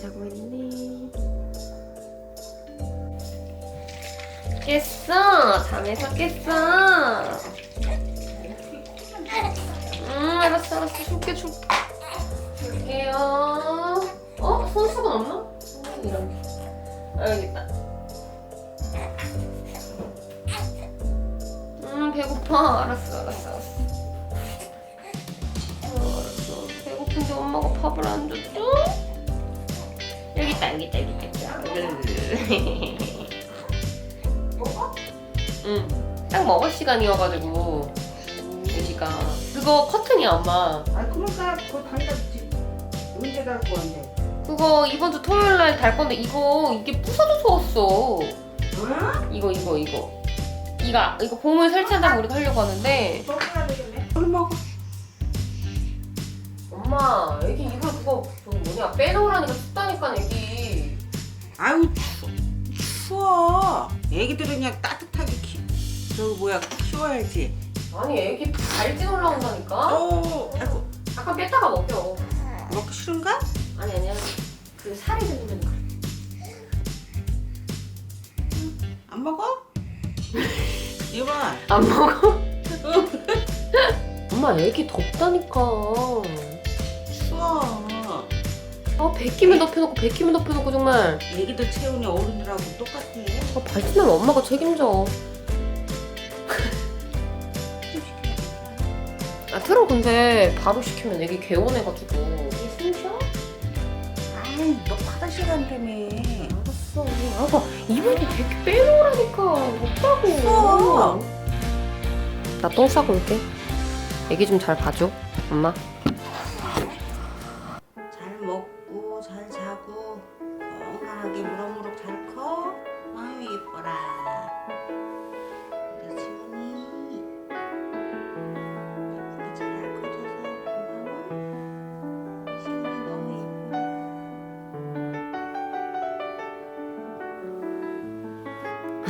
자고 있네. 깼어. 잠에서 깼어. 음, 알았어, 알았어. 줄게, 줄게. 줄게요. 어? 손수건 없나? 음, 이런. 아, 여기 있다. 음, 배고파. 알았어, 알았어, 알았어. 어, 알았어. 배고픈데 엄마가 밥을 안 줬죠? 있다, 여기 있다, 여기 있다. 먹어? 응. 딱 먹을 시간이어가지고 여기가 그거 커튼이야 엄마. 아 그러니까 그거 당장 지- 언제 갈 건데? 그거 이번 주 토요일 날 달 건데 이거 이게 부서져서 왔어. 어? 이거 이거 이거. 이거 이거 보물 설치한다고 우리가 하려고 하는데 먹어야 되겠네. 뭘 먹어? 엄마 애기 이거 그거 뭐냐 빼놓으라니까 춥다니까 애기. 아유 추, 추워. 애기들은 그냥 따뜻하게 키, 저거 뭐야 키워야지. 아니 애기 발진 올라온다니까. 어, 아이고 잠깐 뺐다가 먹여. 먹기 싫은가? 아니 아니야. 그 살이 들리면 그래. 안 먹어? 이봐. 안 먹어? 엄마 애기 덥다니까. 아 베끼면 덮여놓고 베끼면 덮여놓고 정말. 애기들 채우니 어른들하고 똑같아. 아 발진하면 엄마가 책임져. 아 틀어 근데 바로 시키면 애기 개운해가지고. 숨 쉬어? 아이 너 화장실 간다며. 알았어. 아가 이번에 베끼 빼놓으라니까. 없다고. 추워. 나똥 싸고 올게. 애기 좀 잘 봐줘. 엄마.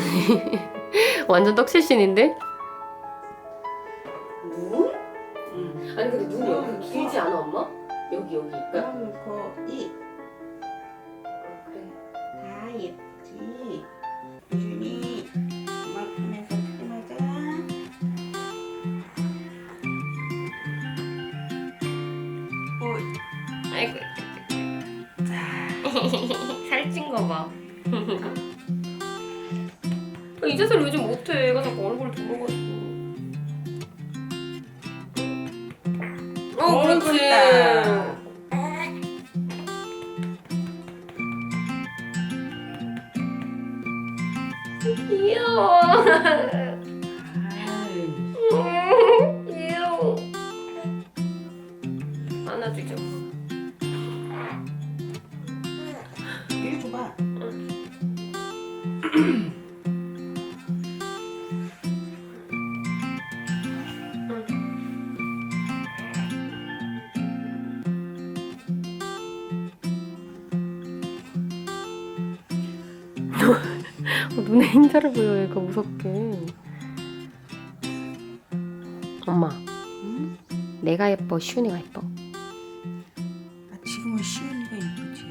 완전 떡실신인데? 눈? 응. 아니 근데 눈이 여기 길지 않아 엄마? 여기 여기. 그러니까 그럼 거이 그래. 다 예쁘지. 아이고. 살찐 거 봐. 자세를 요즘 못해. 얘가 자꾸 얼굴 돌아가지고. 어, 그렇지. 예쁘다. 귀여워. 아유. 귀여워. 안아주죠. 눈에 흰자를 보여 얘가 무섭게. 엄마, 응? 내가 예뻐, 시윤이가 예뻐. 아, 지금은 시연이가 예쁘지.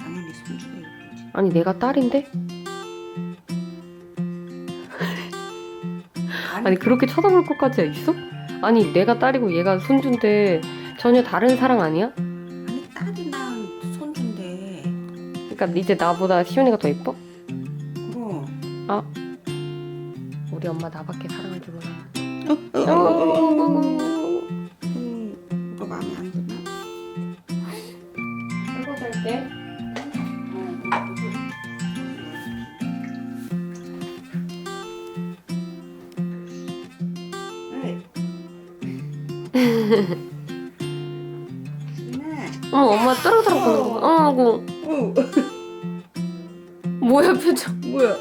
당연히 손주가 예쁘지. 아니 내가 딸인데? 아니 그렇게 쳐다볼 것까지 있어? 아니 내가 딸이고 얘가 손주인데 전혀 다른 사랑 아니야? 아니 딸이 낳은 손주인데. 그러니까 이제 나보다 시윤이가 더 예뻐? 그럼. 우리 엄마 나밖에 줄 몰라. 어, 어, 어, 어, 어. 음, 이거 마음에 안 드나? 설거 잘게. 네. 네. 어 엄마 따라따라 보는 거 봐. 어, 아고 어, 뭐야 표정. 뭐야?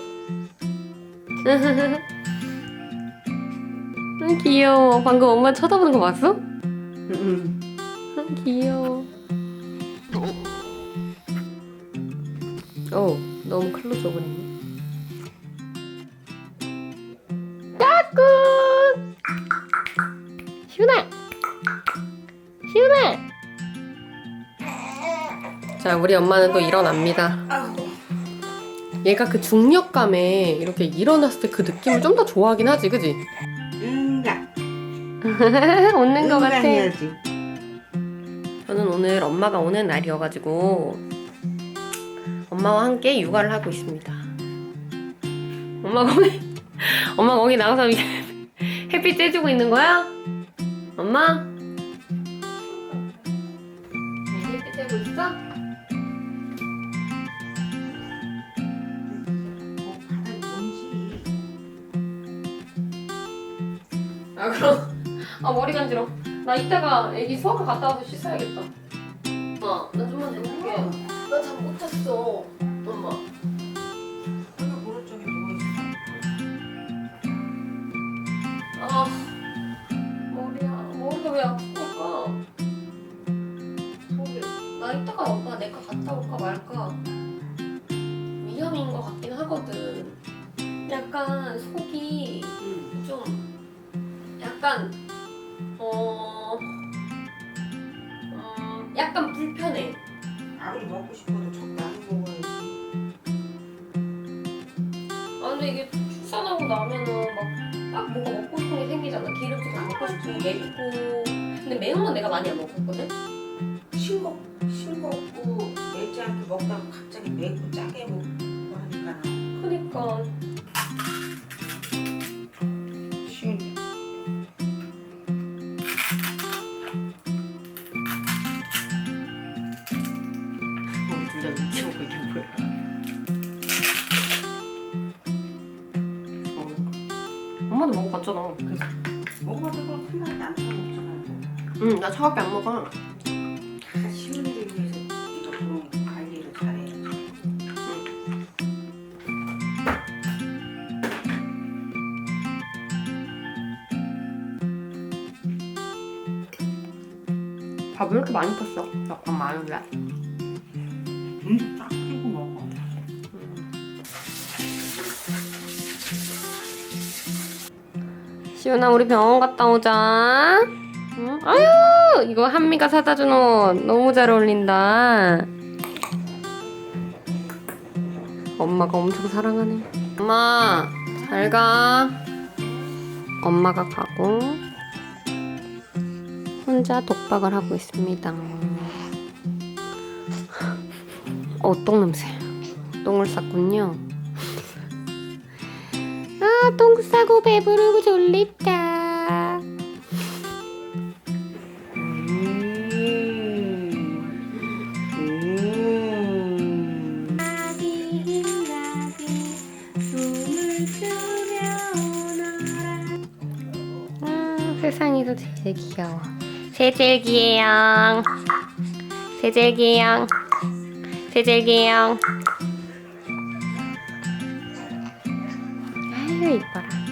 응, 귀여워. 방금 엄마 쳐다보는 거 봤어? 응. 응, 귀여워. 어 너무 클로즈업을 했네. 까꿍! 시윤아! 시윤아! 자, 우리 엄마는 또 일어납니다. 얘가 그 중력감에 이렇게 일어났을 때 그 느낌을 좀 더 좋아하긴 하지, 그지? 응가. 웃는 거 같아. 응가해야지. 저는 오늘 엄마가 오는 날이어가지고 엄마와 함께 육아를 하고 있습니다. 엄마가 오늘 엄마 거기 나가서 햇빛 쬐주고 있는 거야? 엄마? 네, 햇빛 쬐고 있어? 어, 아 그럼 아 머리 간지러. 나 이따가 애기 수학을 갔다 와서 씻어야겠다. 엄마 나 좀만 더 볼게. 나잠못 잤어. 엄마. 내가 모른 쪽에 누워있어. 아 머리야 머리가 왜 아플 약간 어 음, 약간 불편해. 아무리 먹고 싶어도 적당히 먹어야지. 아 근데 이게 출산하고 나면은 막 막 뭔가 먹고 싶은 게 생기잖아. 기름지고 먹고 싶고 맵고. 근데 매운 건 내가 많이 안 먹었거든. 싱겁, 싱겁고 맵지 않게 먹다가 갑자기 맵고 짜게 먹고 하니까 그니까 먹어봤잖아. 먹어도 큰일 나안 먹잖아. 응, 나 차갑게 안 먹어. 다 쉬운 일을 위해서 그런 관리를 잘해. 밥왜 이렇게 많이 폈어? 약간 많은데. 응? 딱끼 시윤아, 우리 병원 갔다 오자. 응? 아유, 이거 한미가 사다 준 옷 너무 잘 어울린다. 엄마가 엄청 사랑하네. 엄마, 잘 가. 엄마가 가고 혼자 독박을 하고 있습니다. 어, 똥 냄새. 똥을 쌌군요. 아, 똥 싸고 배부르고 졸립다. 음. 아, 세상에서 제일 귀여워. 세젤기예요. 세젤기예요. 세젤기예요. Hej.